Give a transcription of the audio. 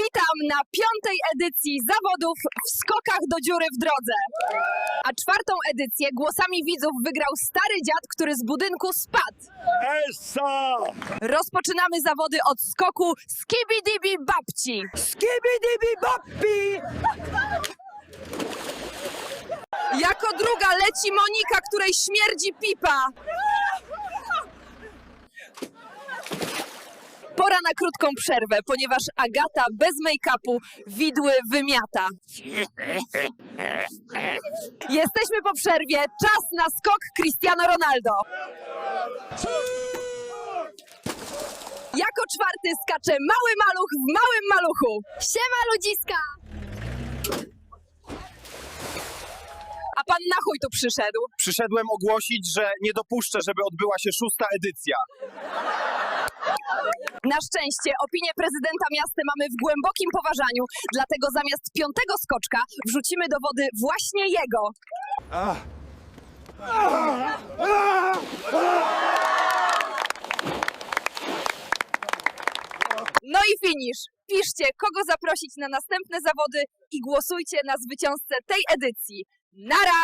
Witam na piątej edycji zawodów w skokach do dziury w drodze. A czwartą edycję głosami widzów wygrał stary dziad, który z budynku spadł. Essa! Rozpoczynamy zawody od skoku Skibidibi Babci. Skibidibi boppi! Jako druga leci Monika, której śmierdzi pipa. Pora na krótką przerwę, ponieważ Agata bez make-upu widły wymiata. Jesteśmy po przerwie. Czas na skok Cristiano Ronaldo. Jako czwarty skacze mały maluch w małym maluchu. Siema ludziska! A pan na chuj tu przyszedł. Przyszedłem ogłosić, że nie dopuszczę, żeby odbyła się szósta edycja. Na szczęście opinię prezydenta miasta mamy w głębokim poważaniu, dlatego zamiast piątego skoczka wrzucimy do wody właśnie jego. No i finisz. Piszcie, kogo zaprosić na następne zawody i głosujcie na zwycięzcę tej edycji. Nara!